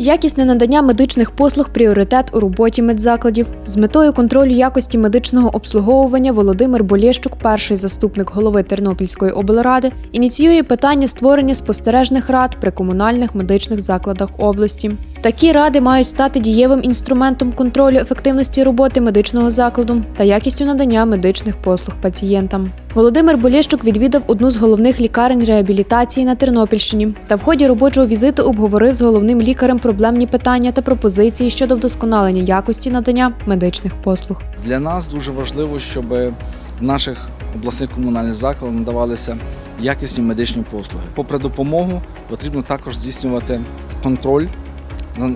Якісне надання медичних послуг пріоритет у роботі медзакладів. З метою контролю якості медичного обслуговування Володимир Болєщук, перший заступник голови Тернопільської облради, ініціює питання створення спостережних рад при комунальних медичних закладах області. Такі ради мають стати дієвим інструментом контролю ефективності роботи медичного закладу та якістю надання медичних послуг пацієнтам. Володимир Болєщук відвідав одну з головних лікарень реабілітації на Тернопільщині та в ході робочого візиту обговорив з головним лікарем проблемні питання та пропозиції щодо вдосконалення якості надання медичних послуг. Для нас дуже важливо, щоб в наших обласних комунальних закладах надавалися якісні медичні послуги. Попри допомогу, потрібно також здійснювати контроль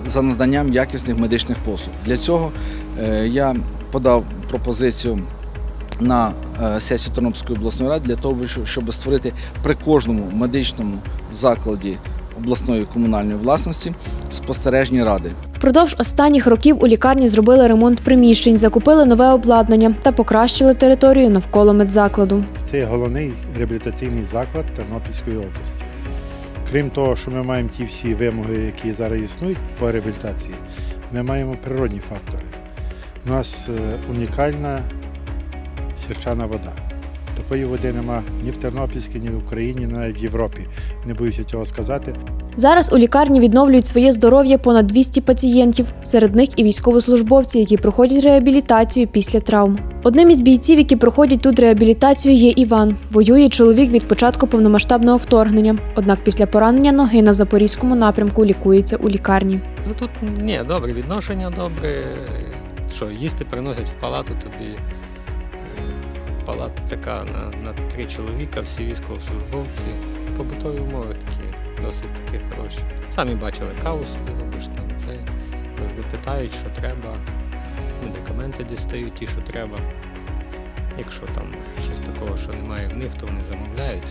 за наданням якісних медичних послуг. Для цього е, я подав пропозицію на е, сесію Тернопільської обласної ради для того, щоб- щоб створити при кожному медичному закладі обласної комунальної власності спостережні ради. Впродовж останніх років у лікарні зробили ремонт приміщень, закупили нове обладнання та покращили територію навколо медзакладу. Це головний реабілітаційний заклад Тернопільської області. Крім того, що ми маємо ті всі вимоги, які зараз існують по реабілітації, ми маємо природні фактори. У нас е, унікальна сірчана вода. Такої води нема ні в Тернопільській, ні в Україні, ні навіть в Європі. Не боюся цього сказати. Зараз у лікарні відновлюють своє здоров'я понад 200 пацієнтів. Серед них і військовослужбовці, які проходять реабілітацію після травм. Одним із бійців, які проходять тут реабілітацію, є Іван. Воює чоловік від початку повномасштабного вторгнення. Однак після поранення ноги на запорізькому напрямку лікується у лікарні. Ну тут ні, добре, відношення добре. Що, їсти приносять в палату тобі. Палата така на, на три чоловіка, всі військовослужбовці. Побутові умови такі, досить такі хороші. Самі бачили каву собі робиш там це. Завжди питають, що треба. Медикаменти дістають ті, що треба. Якщо там щось такого, що немає в них, то вони замовляють.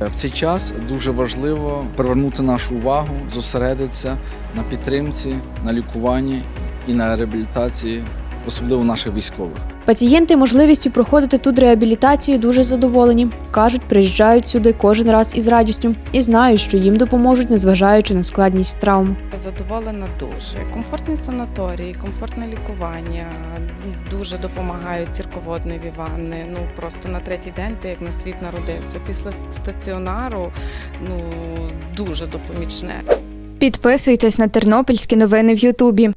В цей час дуже важливо привернути нашу увагу, зосередитися на підтримці, на лікуванні і на реабілітації, особливо наших військових. Пацієнти можливістю проходити тут реабілітацію дуже задоволені. кажуть, приїжджають сюди кожен раз із радістю і знають, що їм допоможуть, незважаючи на складність травм. Задоволена дуже. Комфортний санаторій, комфортне лікування. Дуже допомагають цирководневі ванни. Ну просто на третій день ти як на світ народився. Після стаціонару ну дуже допомічне. Підписуйтесь на тернопільські новини в Ютубі.